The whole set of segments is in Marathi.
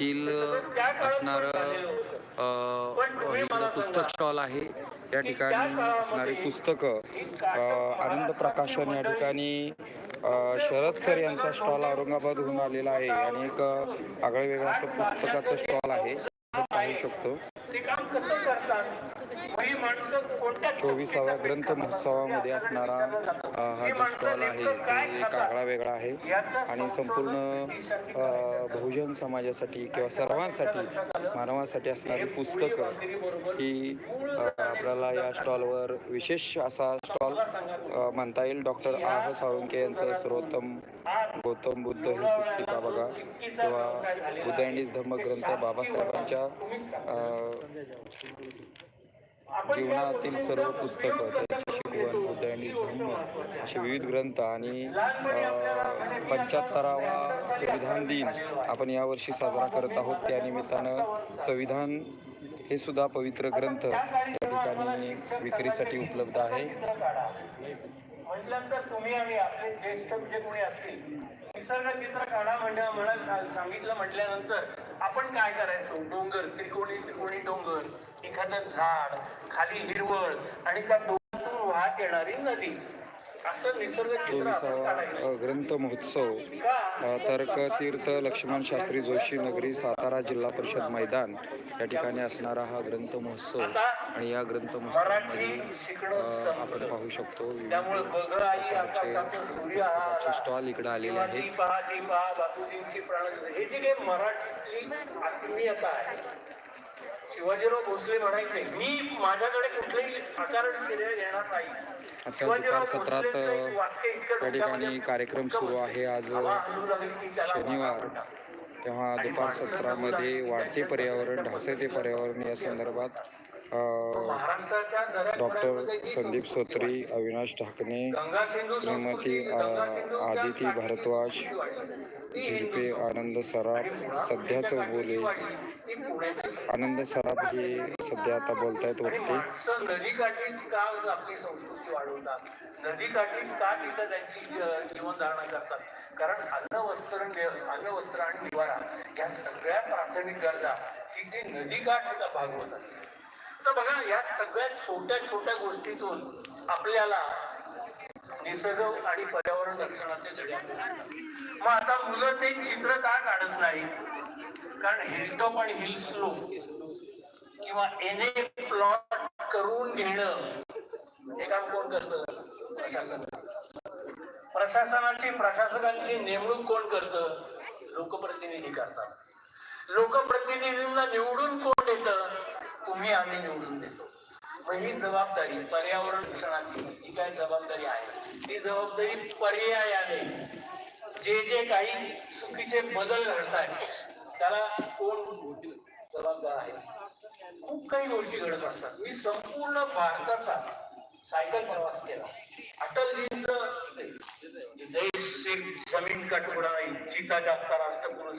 येथील असणारं इकडं पुस्तक स्टॉल आहे या ठिकाणी असणारी पुस्तकं आनंद प्रकाशन या ठिकाणी शरद सर यांचा स्टॉल औरंगाबादहून आलेला आहे. आणि एक अ, आगळं वेगळं असं पुस्तकाचं स्टॉल आहे. पाहू शकतो. चोवीसाव्या ग्रंथ महोत्सवामध्ये असणारा हा जो स्टॉल आहे ते एक आगळा वेगळा आहे. आणि संपूर्ण बहुजन समाजासाठी किंवा सर्वांसाठी मानवासाठी असणारी पुस्तकं ही आपल्याला या स्टॉलवर विशेष असा स्टॉल म्हणता येईल. डॉक्टर आह साळुंके यांचं सर्वोत्तम गौतम बुद्ध ही पुस्तिका बघा. किंवा बुद्ध अँड इज बाबासाहेबांच्या जीवनातील सर्व पुस्तकं त्याची शिकवण उदयनीस धम्म असे विविध ग्रंथ आणि पंच्याहत्तरावा संविधान दिन आपण यावर्षी साजरा करत आहोत. त्या निमित्तानं संविधान हे सुद्धा पवित्र ग्रंथ या ठिकाणी विक्रीसाठी उपलब्ध आहे. म्हटल्यानंतर तुम्ही आणि आपले ज्येष्ठ जे कोणी असतील निसर्ग चित्र काढा म्हणजे मला सांगितलं म्हटल्यानंतर आपण काय करायचो? डोंगर त्रिकोणी त्रिकोणी डोंगर एखादं झाड खाली हिरवळ आणि त्या डोंगरातून वाहत येणारी नदी. चोवीसावा ग्रंथ महोत्सव तर्कतीर्थ लक्ष्मण शास्त्री जोशी नगरी सातारा जिल्हा परिषद मैदान या ठिकाणी असणारा हा ग्रंथ महोत्सव आणि या ग्रंथ महोत्सवामध्ये आपण. पाहू शकतो. स्टॉल इकडे आलेले आहेत शिवाजीराव भोसले म्हणायचे मी माझ्याकडे कुठलेही आकारण श्रेय घेणार नाही आता दुपार सत्रात या ठिकाणी कार्यक्रम सुरू आहे आज शनिवार. तेव्हा दुपार सत्रामध्ये वाढते पर्यावरण ढासळते पर्यावरण या संदर्भात डॉक्टर संदीप सोत्री अविनाश ढाकणे श्रीमती आदिती भारद्वाज झिरपे आनंद सराफ सध्याचं बोले. आनंद सराफ हे सध्या आता बोलतायत आणि वरती. नदीकाठीच का आपली संस्कृती वाढवतात नदीकाठीच का तिथं त्यांची करतात कारण अन्न वस्त्र अन्न वस्त्र आणि निवारा या सगळ्या प्राथमिक गरजा ही ती नदीकाठ भागवत असते तर बघा या सगळ्या छोट्या छोट्या गोष्टीतून आपल्याला निसर्ग आणि पर्यावरण रक्षणाचे धडे मग आता मुलं ते चित्र का काढत नाही कारण हिलटॉप आणि हिल स्लोप किंवा एने प्लॉट करून घेणं हे काम कोण करतं? प्रशासन. प्रशासनाची प्रशासकांची नेमणूक कोण करतं? लोकप्रतिनिधी करतात. लोकप्रतिनिधींना निवडून कोण देतं? तुम्ही आम्ही निवडून देतो. मग ही जबाबदारी पर्यावरण रक्षणाची ही काय जबाबदारी आहे ती जबाबदारी पर्यायाने जे जे काही चुकीचे बदल घडतायत त्याला कोण जबाबदार आहे? खूप काही गोष्टी घडत असतात. मी संपूर्ण भारताचा सायकल प्रवास केला. अटलजींच देश एक जमीन का तुकडा नाही चिता जागता राष्ट्रपुरुष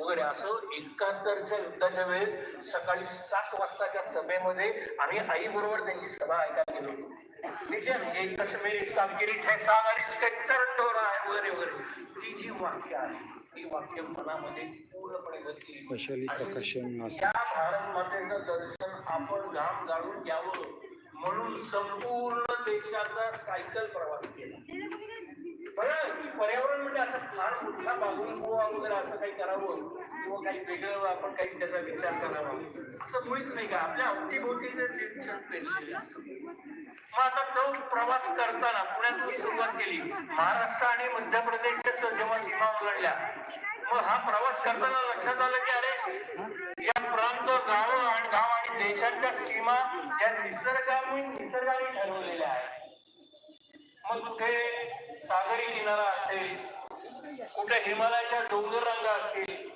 वगैरे असं एकाहत्तरच्या युद्धाच्या वेळेस सकाळी सात वाजताच्या सभेमध्ये आम्ही आई बरोबर त्यांची सभा ऐकायला गेलो तिचे म्हणजे काश्मीरी कामगिरी ठेसा आहे वगैरे वगैरे ती जी वाक्य आहे ती वाक्य मनामध्ये पूर्णपणे वैशाली प्रकाशन त्या भारत मातेचं दर्शन आपण घाम गाळून घ्यावं. म्हणून संपूर्ण देशाचा सायकल प्रवास केला. पर्यावरण म्हणजे असं फार मोठा बाबून गोवा वगैरे असं काही करावं? किंवा काही वेगळं आपण काही त्याचा विचार करावा? असं मुळीच नाही का? आपल्या अवतीभोवतीचे शिक्षण पेरलेले मग आता तो प्रवास करताना पुण्यातून सुरुवात केली. महाराष्ट्र आणि मध्य प्रदेशच्या जेव्हा सीमा ओलांडल्या मग हा प्रवास करताना लक्षात आलं की अरे या प्रांत गाव आणि गाव आणि देशाच्या सीमा या निसर्गामुळे निसर्गाने ठरवलेल्या आहेत. मग कुठे सागरी किनारा असेल कुठे हिमालयाच्या डोंगर रांगा असतील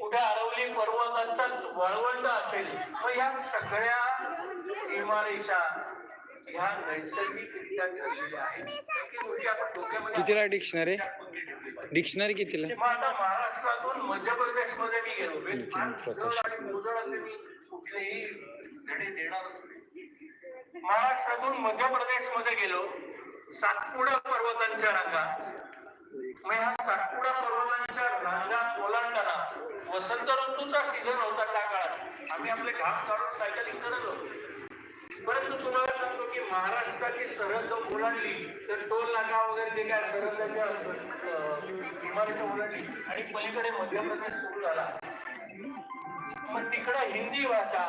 कुठे अरवली पर्वतांचा वळवंट असेल मग या सगळ्या सीमारेषा ह्या नैसर्गिकरित्या ठरलेल्या आहेत. कितीला डिक्शनरी. डिक्शनरी कितीला? आता महाराष्ट्रातून मध्य प्रदेशमध्ये मी गेलो. जड आणि मी कुठलेही धडे देणारच नाही. महाराष्ट्रातून मध्य प्रदेशमध्ये गेलो. सातपुडा पर्वतांच्या रांगा. मग ह्या सातपुडा पर्वतांच्या रांगा ओलांडताना वसंत ऋतूचा सीझन होता त्या काळात. आम्ही आपले घाम काढून सायकलिंग करत होतो. परंतु तुम्हाला सांगतो की महाराष्ट्राची सरहद ओलांडली तर टोल नाका वगैरे जे काय सरहद्दाच्या इमारती ओलांडली आणि पलीकडे मध्य प्रदेश सुरू झाला. मग तिकडं हिंदी भाषा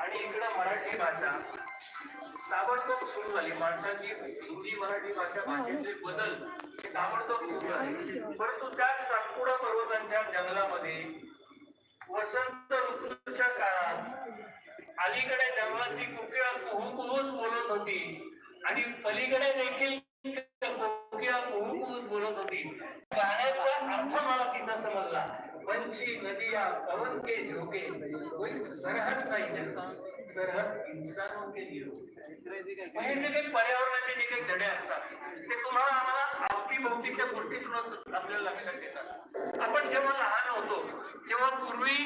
आणि इकडं मराठी भाषा. ताबडतोब सुरू झाली. माणसाची हिंदी मराठी भाषा भाषेचे बदल ताबडतोब सुरू झाले. परंतु त्या सातपुडा पर्वतांच्या जंगलामध्ये वसंत ऋतूच्या काळात अलीकडे जंगलातली कुकिळा कुहू कुहूच बोलत होती. आणि पलीकडे देखील कोकिळा कुहू कुहूच बोलत होती गाण्याचा अर्थ मला तिथं समजला पंछी नदिया पवन के झोंके कोई सरहद नाही जगता सरहद इंसानों के लिए होती. हे जे काही पर्यावरणाचे जे काही धडे असतात ते तुम्हाला आम्हाला अवतीभोवतीच्या गोष्टीतूनच आपल्याला लक्षात येतात आपण जेव्हा लहान होतो तेव्हा पूर्वी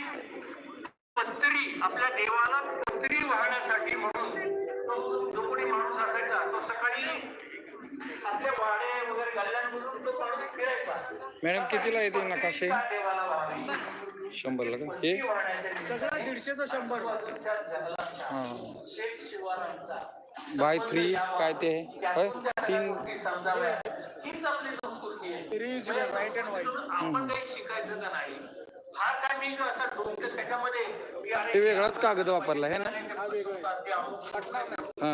पत्री आपल्या देवाला पत्री वाहण्यासाठी म्हणून तो जो कोणी माणूस असायचा तो सकाळी मॅडम कितीला येते नकाशे? शंभरला का हे? सगळं दीडशेचं शंभर. हां. बाय थ्री काय ते? होय? तीन. ते वेगळाच कागद वापरला आहे ना? हा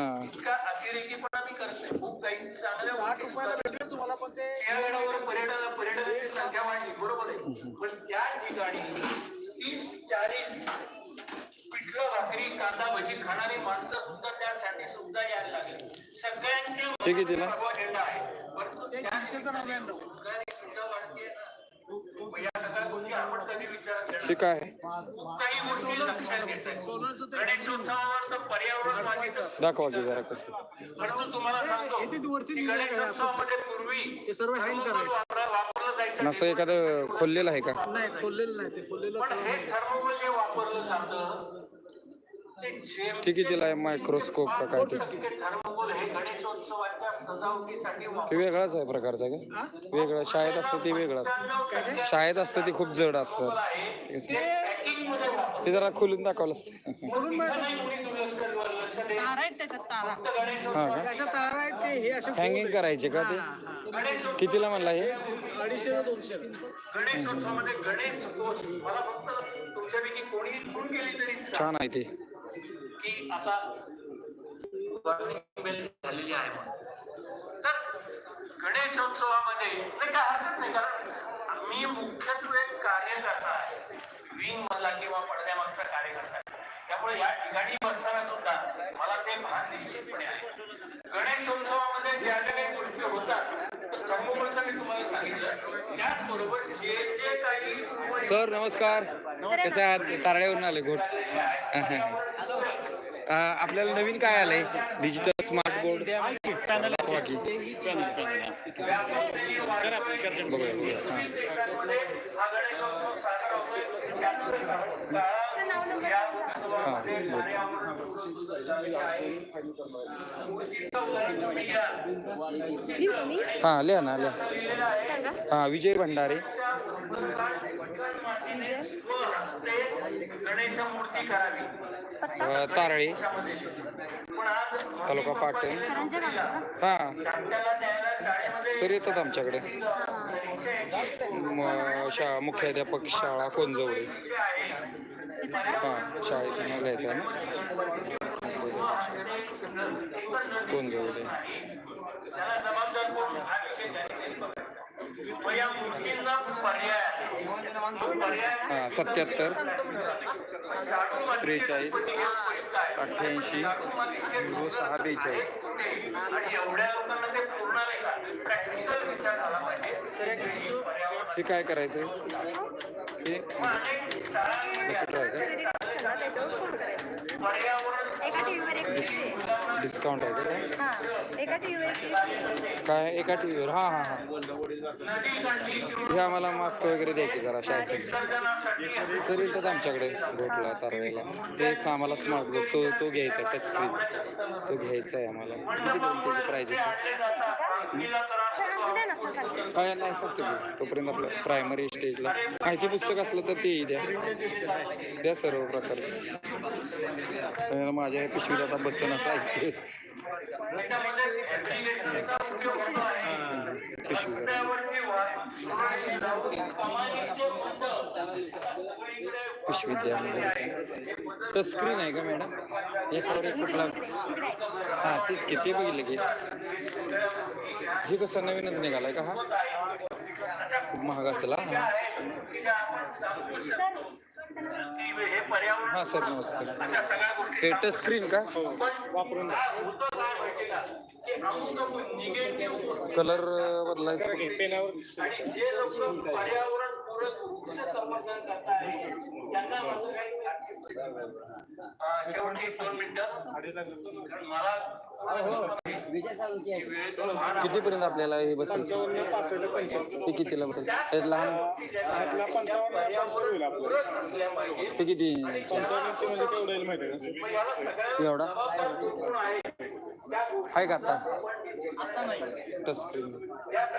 करते खूप काही चांगल्या साठ रुपयाला भेटेल तुम्हाला पण ते. पर्यटन पर्यटकांची संख्या वाढली बरोबर आहे. पण त्या ठिकाणी तीस चाळीस पिठलं भाकरी कांदा भजी खाणारी माणसं सुद्धा त्यासाठी सुद्धा यायला लागली. सगळ्यांचे? भगवा झेंडा आहे. परंतु त्या सुद्धा वाढते. सगळ्या गोष्टी आपण कधी विचारात घेणार? हे काय आहे? काही गोष्टी लक्षात पर्यावरण. दाखवा की जरा कसं. तुम्हाला सांगतो पूर्वी सर्व थर्मोकोल करायचं. असं एखादं खोललेलं आहे का? नाही खोललेलं नाही. ते खोललेलं पण हे कळलं थर्मोकोल जे वापरलं जातं ते कितीला आहे मायक्रोस्कोप का काय ते. हे गणेशोत्सवाच्या सजावटीसाठी वेगळाच आहे प्रकारचा का? वेगळं शाळेत असतं ते वेगळं असतं. शाळेत असतं ते खूप जड असतं. ते जरा खोलून दाखवलं असतं. म्हणून. तारा आहेत त्याच्यात तारा. हां का? अशा तारा आहेत ते हे असे हँगिंग करायचे का ते? कितीला म्हणला हे? अडीचशे ते दोनशे? गणेशोत्सवामध्ये गणेश कोश मला फक्त तुमच्यापैकी कोणी खून केली तरी चालेल. छान आहे ते. की आता warning bell झालेली आहे म्हणून. तर गणेशोत्सवामध्ये नाही काय हरकत नाही कारण मी मुख्यत्वे कार्यकर्ता आहे. विंग मधला किंवा पडद्यामागचा कार्यकर्ता आहे. त्यामुळे या ठिकाणी बसताना सुद्धा मला ते भान निश्चितपणे आहे. गणेशोत्सवामध्ये ज्या ज्या काही गोष्टी होतात सर नमस्कार. कसं आहात? तारड्यावरून आले गोड. आपल्याला नवीन काय आलंय? डिजिटल स्मार्ट बोर्ड हां. लिहा ना लिहा. हां विजय भंडारे. तारळी. गणेश मूर्ती करावी पण आज तालुका पाटण. हां. सर येतात आमच्याकडे. परीक्षा शा मुख्याध्यापक शाळा कोणजवळे हां शाळेचं नाव घ्यायचं आहे ना कोणजवळे त्याला जबाबदार कोण हा सत्याहत्तर. त्रेचाळीस. अठ्ठ्याऐंशी. झिरो सहा बेचाळीस. ते हे काय करायचं? हे आहे एका टीव्हीवर एक आहे. डिस्काउंट आहे का काय हा एका टीव्हीवर एक टीव्ही आहे. काय एका टी व्हीवर हां हां हां. काढली हे आम्हाला मास्क वगैरे द्या की जरा शाळेत. सर येतात आमच्याकडे घोटला तारवेला तेच आम्हाला स्मार्ट बोर्ड तो तो घ्यायचा आहे टच स्क्रीन तो घ्यायचा आहे आम्हाला. किती दोन त्याची प्राईज आणले ना काय नाही सांगतो मी तोपर्यंत आपलं प्रायमरी स्टेजला माहिती पुस्तक असलं तर ते द्या. द्या सर्व प्रकारचं माझ्या ह्या पिशवीत आता बसन असं ऐकते पिशवी द्या टच स्क्रीन आहे का मॅडम एकावर एक कुठला हां तेच की ते बघितलं की. हे कसं नवीनच निघालाय का हा? खूप महाग असेल हा. सर नमस्कार. हे टच स्क्रीन का? वापरून कलर बदलायचं आणि जे लोक पर्यावरण पूरक वृक्ष संवर्धन करताय त्यांना माझं काही अं, शेवटी दोन मिनिटं. मला वेळेचं भान आहे. कितीपर्यंत आपल्याला हे बसेल? हे कितीला बसेल? हे लहान? ते किती? सगळ्या एवढा? आहे का आता? टच स्क्रीन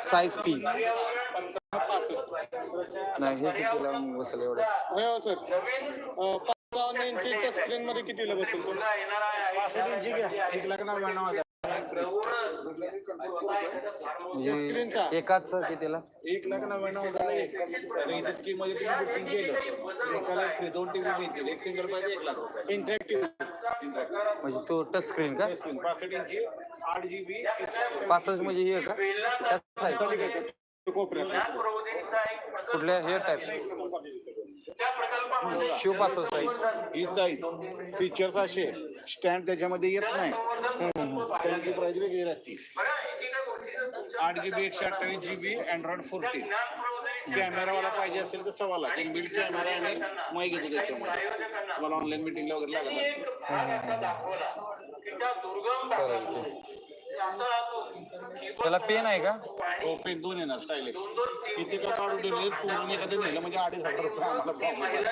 साईज तीन नाही हे कितीला बसेल एवढं? हो सर. पंचावन्न इंची टच स्क्रीन मध्ये कितीला बसेल तो पासष्ट इंची घ्या. एक लाख नव्याण्णव हजार. म्हणजे एकाच कितीला? एक लाख नव्याण्णव हजार एक तर इथे स्कीममध्ये तुम्ही बुकिंग केलं. तर एकाला फ्री दोन टीव्ही मिळतील. एक सिंगल पाहिजे एक लाख रुपये. इंटरॅक्टिव्ह म्हणजे तो टच स्क्रीन का? पासष्ट इंची आठ जीबी पासष्ट म्हणजे हे का? त्याच कोपऱ्यात. कुठल्या हे टाईप शिव पासष्ट आहे ही साईज. फीचर्स असे. स्टँड त्याच्यामध्ये येत नाही. स्टँडची प्राइस वेगळी राहते. आठ जीबी एकशे अठ्ठावीस जीबी अँड्रॉइड फोर्टीन कॅमेरावाला पाहिजे असेल तर सव्वा लाख. इनबिल्ट कॅमेरा आणि माईक येतो त्याच्यामध्ये. तुम्हाला ऑनलाईन मिटिंगला वगैरे असा दुर्गम चालेल त्याला पेन आहे का? हो पेन दोन येणार स्टायलिश इथे का काढून ठेवले? पूर्ण एखादं नेलं म्हणजे अडीच हजार रुपये आम्हाला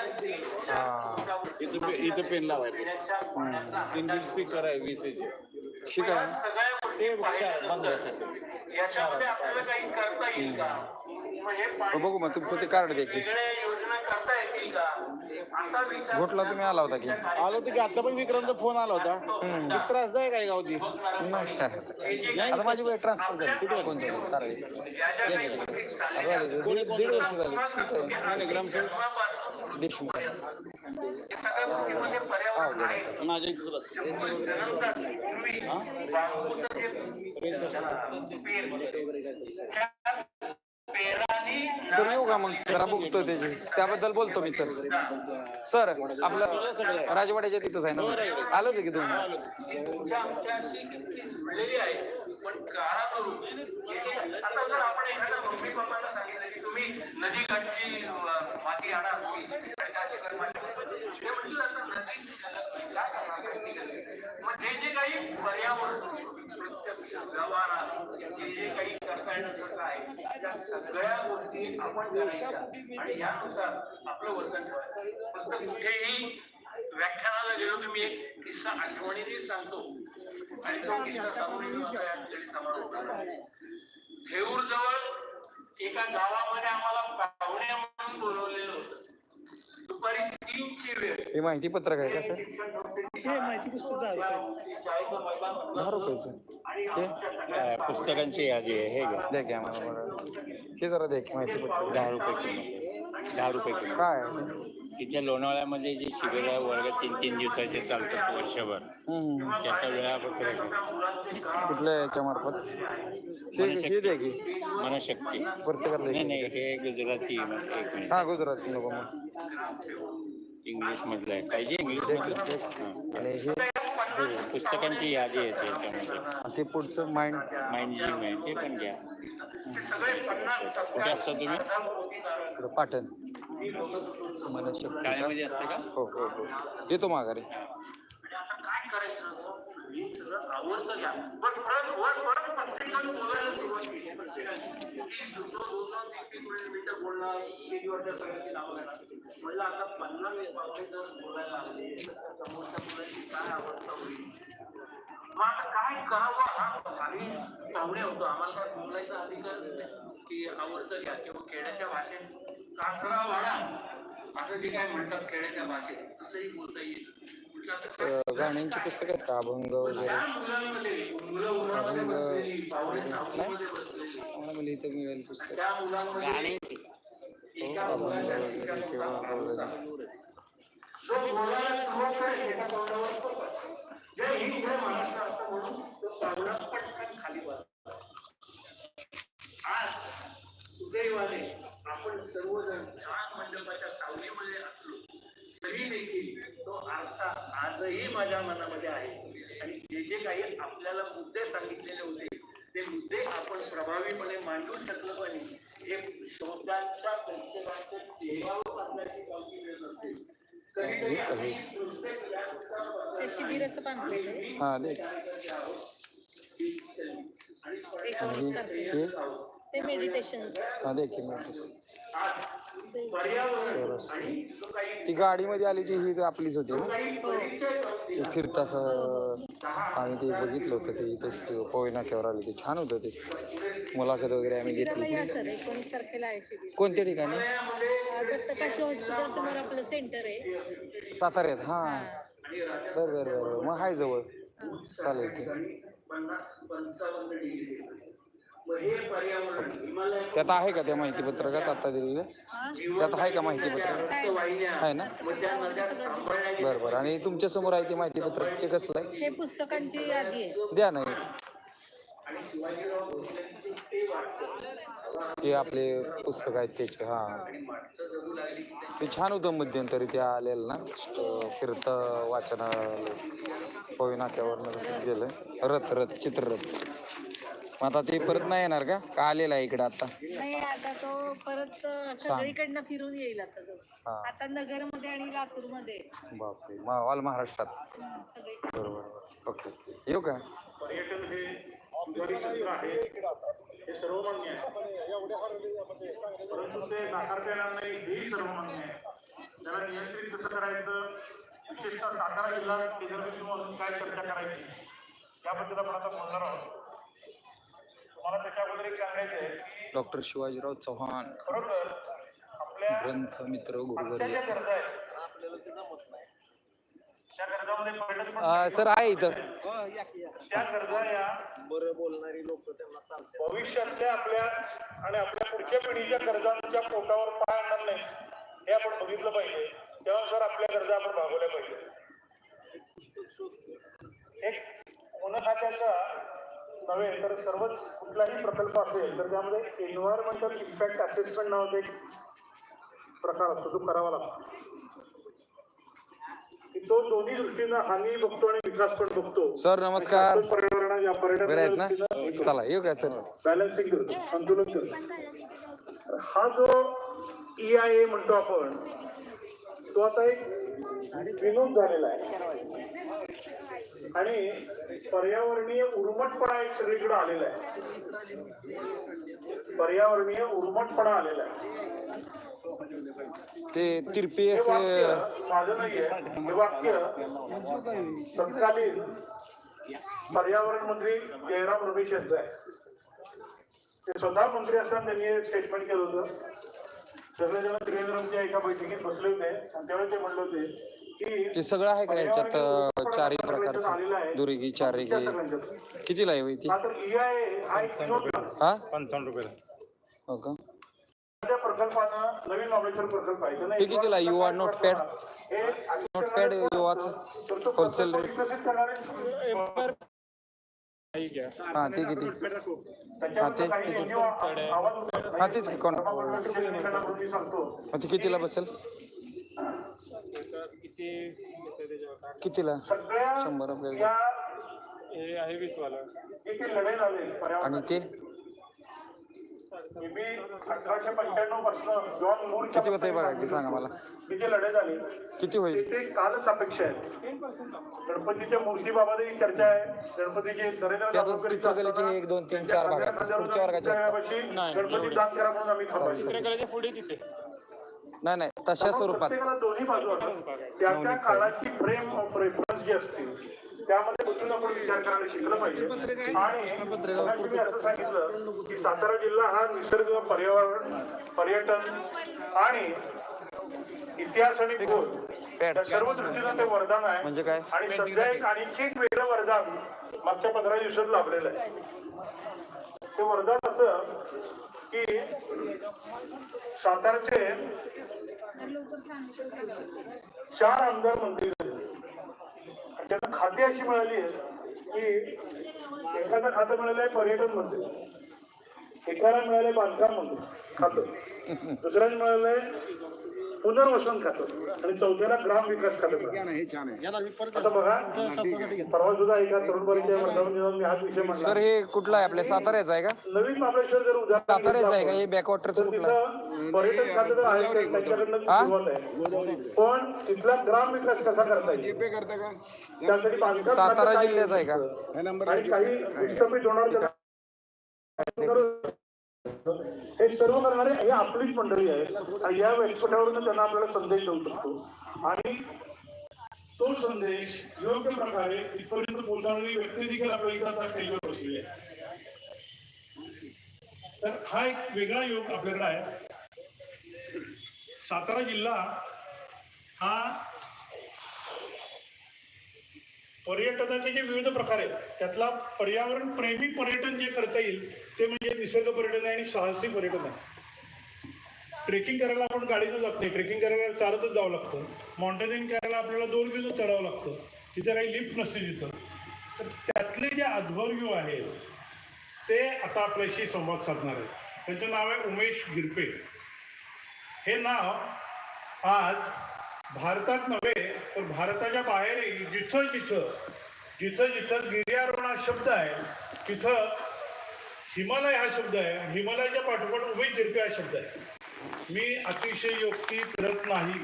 हां. इथं पे- इथं पेन लावायचं इनबिल्ट स्पीकर आहे वीस चे ठीक आहे. ते शा- बंधायसाठी याच्यामध्ये आपल्याला काही करता येईल का? मग पाणी बघू मग तुमचं ते कार्ड द्या की. वेगळ्या योजना करता येतील का? असा विचार घोटला तुम्ही आला होता की? आलो होतो की आता पण विक्रमचा फोन आला होता. किती त्रासदायक आहे गावती नाही. आता माझी वेळ ट्रान्सफर झाली. कुठे कोण झाली तारळी. दीड वर्ष झाली. ग्रामसेवक. देशमुख. माझ्या इथं सर येऊ का मग? जरा बघतो त्याची त्याबद्दल बोलतो मी सर. सर आपलं राजवाड्याच्या तिथंच आहे ना? आलो होते की तुम्ही? तुमच्या आमच्याशी इतकी जुळलेली आहे पण काळानुरूप आता जर आपण एखाद्या मम्मी पप्पाला सांगितलं की तुम्ही नदी काठची माती आणा होईल ते म्हणतील नदी काय करणार? मग जे जे काही पर्यावरण व्यवहारात जे जे काही करता येण्यासारखं आहे त्या सगळ्या गोष्टी आपण करायच्या आणि यानुसार आपलं वर्तन ठेवायचं फक्त कुठेही व्याख्यानाला गेलो की मी एक किस्सा आठवणीने सांगतो आणि तो किस्सा सांगून या ठिकाणी समारोप थेऊर जवळ एका गावामध्ये आम्हाला पाहुण्या म्हणून बोलवलेलं होतं. दुपारी हे माहिती पत्रक आहे का सर? हे माहिती पुस्तक दहा रुपयाचं. दहा हे? पुस्तकांची यादी आहे हे घ्या. द्या की आम्हाला बघा हे जरा द्या की माहिती पत्रक. दहा रुपये किलो. दहा रुपये किलो. काय आहे? तिथे लोणावळ्यामध्ये जे शिबिर आहे वर्ग तीन तीन दिवसाचे चालतात वर्षभर. हम्म. त्याचं वेळापत्रक आहे. कुठल्या याच्या मार्फत? हे हे द्या की. मनशक्ती. प्रत्येकाला द्या नाही की. नाही हे गुजराती एक मिनिट. हा गुजराती नको मग. इंग्लिश मधलं आहे. पाहिजे इंग्लिश आणि हे पुस्तकांची यादी आहे त्याच्यामध्ये. ते पुढचं माइंड माइंड जिम आहे ते पण घ्या. कुठे असता तुम्ही? पुढं पाटण. मनशक्ती का? शाळेमध्ये असतं का? हो हो हो. येतो माघारी. प्रत्येकाने बोलायला सुरुवात केली प्रत्येकाने तीस दोन दोन तीन मिनिटं बोलणार सगळ्यांची नावं घेणार म्हणलं आता पन्नास पावले जर बोलायला लागले तर समोरच्या मुलांची काय अवस्था होईल मग आता काय करावं हा आम्ही पाहुणे होतो. आम्हाला काय बोलायचा अधिकार की आवडतं घ्या किंवा खेड्याच्या भाषेत कासरा वाडा असं जे काय म्हणतात खेड्याच्या भाषेत असंही बोलता येईल. गाण्यांची पुस्तकं आहेत का? अभंग वगैरे? अभंग मला मला इथं मिळेल पुस्तक. हो, अभंग वगैरे किंवा वगैरे जो तरी देखील तो आरसा आजही माझ्या मनामध्ये आहे. आणि जे जे काही आपल्याला मुद्दे सांगितलेले होते ते मुद्दे आपण प्रभावीपणे मांडू शकलो पाहिजे एक शब्दांच्या प्रेक्षकांच्या चेहऱ्यावर मांडण्याची गावची वेळ नसते. कधीतरी आम्ही नुसते या पुस्तकाबद्दल ते शिबिराचं पॅम्पलेट आहे हां देख. ते मेडिटेशन हां देख सरस. ती गाडीमध्ये आली ती ही आपलीच होती ना? ते फिरता आम्ही ते बघितलं होतं ते इथे पोय नाक्यावर आले ते छान होतं ते. मुलाखत वगैरे आम्ही घेतली कोणत्या ठिकाणी? अं, दत्तकाशी हॉस्पिटल समोर आपलं सेंटर आहे. साताऱ्यात हां. बरं बरं बरं बरं. मग हाय जवळ. चालेल की. हे हिमालय त्यात आहे का त्या माहिती पत्रकात आता दिलेलं? हा? त्यात आहे का माहिती पत्रक? आहे. ना. बरं बरं. आणि तुमच्यासमोर आहे ते माहिती पत्रक? ते कसलं आहे? हे पुस्तकांची यादी आहे. द्या ना. ते आपले पुस्तक आहेत त्याचे हां. ते छान होतं मध्यंतरी ते आलेलं ना. फिरतं वाचनालय. पोय नाक्यावरनं गेलं रथ रथ चित्ररथ. मग आता ते परत नाही येणार का? का आलेला आहे इकडे आता? नाही आता तो परत अं, सगळीकडनं फिरून येईल आता तो. हा. आता नगरमध्ये आणि लातूरमध्ये. बापरे मा ऑल महाराष्ट्रात. सगळी. बरोबर बरोबर. ओके येऊ का? पर्यटन हे औद्योगिक क्षेत्र आहे. हे सर्वमान्य आहे. परंतु ते नाकारता येणार नाही हेही सर्वमान्य आहे. त्याला नियंत्रित कसं करायचं? विशेषतः सातारा जिल्हा केंद्रबिंदू म्हणून काय चर्चा करायची? याबद्दल आपण आता बोलणार आहोत. तुम्हाला त्याच्या अगोदर एक सांगायचं आहे की डॉक्टर शिवाजीराव चव्हाण खरोखर आपल्या ग्रंथ मित्र गुरुवर्य गरजा आहेत. सर आहे इथं. त्या गरजा या. बरं बोलणारी लोक त्यांना चालतात. भविष्यातल्या आपल्या आणि आपल्या पुढच्या पिढीच्या गरजांच्या पोटावर पाय आणणार नाही हे आपण बघितलं पाहिजे. त्यानुसार आपल्या गरजा आपण भागवल्या पाहिजे. एक वन खात्याचा नव्हे तर सर्वच कुठलाही प्रकल्प असेल तर त्यामध्ये एन्व्हायरमेंटल इम्पॅक्ट असेसमेंट नावाचा एक प्रकार असतो तो करावा लागतो. की तो दोन्ही दृष्टीनं हानी बघतो आणि विकास पण बघतो. सर नमस्कार. पर्यावरणाच्या पर्यटन सर? बॅलन्सिंग करतो संतुलन करतो. हा जो ई आय ए म्हणतो आपण तो आता एक विनोद झालेला आहे. आणि पर्यावरणीय उर्मटपणा एक सगळीकडे आलेला आहे. पर्यावरणीय उर्मटपणा आलेला आहे. ते तिरपी असे वाक्य माझं नाहीये. हे वाक्य तत्कालीन पर्यावरण मंत्री जयराम रमेश यांचं आहे. ते स्वतः मंत्री असताना त्यांनी स्टेटमेंट केलं होतं. सगळेजण त्रिवेंद्रमच्या एका बैठकीत बसले होते आणि त्यावेळी ते म्हणले होते ते सगळं आहे का याच्यात चारही प्रकारचं? दुरेगी चारेगी कितीला आहे ती? हा? हा पंचावन्न रुपये. हो का? ते कितीला आहे? युवा नोटपॅड? हे नोटपॅड युवाचं? Wholesale rate? हा ते किती? हा ते किती. हा तेच मग ते कितीला बसेल? कितीला? सगळ्या शंभर आपल्याला. या हे आहे वीस वाला आणि ते? मी अठराशे पंच्याण्णवपासून जॉन मूर किती होतंय बघा की सांगा मला. लढाई झाली किती होईल? ते कालच अपेक्षा आहे. गणपतीच्या मूर्तीबाबतही चर्चा आहे गणपतीचे चित्रकलेचे एक, दोन, तीन, चार भाग आहेत. खात्यात पुढच्या वर्गाचे आहेत का? यावर्षी गणपती दान करा म्हणून आम्ही पुढे तिथे. नाही नाही तशा स्वरूपात. दोन्ही बाजू असतात त्या त्या काळाची फ्रेम ऑफ रेफरन्स जी असते त्यामध्ये बसून आपण विचार करायला शिकलं पाहिजे. आणि मी असं सांगितलं की सातारा जिल्हा हा निसर्ग पर्यावरण पर्यटन आणि इतिहास आणि भूगोल सर्व दृष्टीनं ते वरदान आहे. म्हणजे काय? आणि सध्या एक आणखी एक वेगळं वरदान मागच्या पंधरा दिवसात लाभलेलं आहे. ते वरदान असं की सातारचे चार आमदार मंत्री झाले त्यांना खाते अशी मिळाली आहे की एखादं खातं मिळालं आहे पर्यटन मंत्री एकाला मिळालंय बांधकाम मंत्री खातं. दुसऱ्याला मिळालंय पुनर्वसन खातं. आणि चौथ्याला ग्राम विकास खातं. आता बघा परवा सुद्धा एका तरुण परिचय वर्गावर मी हाच विषय सर म्हणला हे कुठलं आहे आपल्या? साताऱ्याचं आहे का? नवीन महाबळेश्वर जर साताऱ्याचं आहे का? हे आपण, बॅकवॉटरचं तर कुठलं आहे? तिथं पर्यटन खातं तर आहे त्यांच्याकडनं हा? सुरुवात आहे. पण तिथला ग्राम विकास कसा करता येईल? करता का? त्यासाठी बांधकाम सातारा काय जिल्ह्याचं आहे का? हा आणि काही विस्थापित होणार त्याला हे सर्व करणारे हे आपलीच मंडळी आहे आणि या व्यासपीठावरून त्यांना आपल्याला संदेश देऊ शकतो. आणि तो संदेश योग्य प्रकारे इथपर्यंत पोहोचणारी व्यक्ती देखील आपल्या इथं स्टेजवर बसली आहे. तर हा एक वेगळा योग आपल्याकडे आहे. सातारा जिल्हा हा पर्यटनाचे जे विविध प्रकार आहेत त्यातला पर्यावरण प्रेमी पर्यटन जे करता येईल ते म्हणजे निसर्ग पर्यटन आहे आणि साहसी पर्यटन आहे. ट्रेकिंग करायला आपण गाडीनं जात नाही. ट्रेकिंग करायला चालतच जावं लागतं. माउंटेनिंग करायला आपल्याला दोन घेऊन चढावं लागतं. तिथे काही लिफ्ट नसते तिथं. तर त्यातले जे अध्वर्यू आहेत ते आता आपल्याशी संवाद साधणार आहेत. त्यांचं नाव आहे उमेश गिरपे. हे नाव आज भारतात नव्हे तर भारताच्या बाहेरही जिथं जिथं जिथं जिथं गिर्यारोहण हा शब्द आहे तिथं हिमालय हा शब्द आहे. हिमालयाच्या पाठोपाठ उभे गिरपे हा शब्द आहे. मी अतिशय योक्ती करत नाही.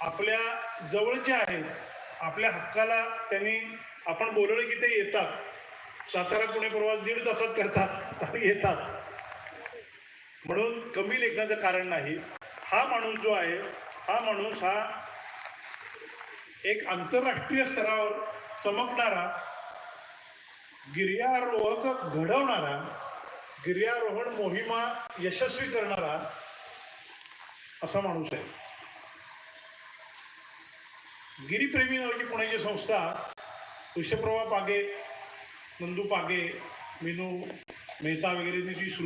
आपल्या जवळचे आहेत आपल्या हक्काला त्यांनी आपण बोलवलं की ते येतात. सातारा पुणे प्रवास दीड तासात करतात आणि येतात. म्हणून कमी लेखनाचं कारण नाही. हा माणूस जो आहे हा माणूस हा एक आंतरराष्ट्रीय स्तरावर चमकणारा गिर्यारोहक घडवणारा गिर्यारोहण मोहिमा यशस्वी करणारा असा माणूस आहे. गिरीप्रेमी नावाची पुण्याची संस्था ऋषप्रभा पागे नंदू पागे मीनू मेहता वगैरे जी सुरू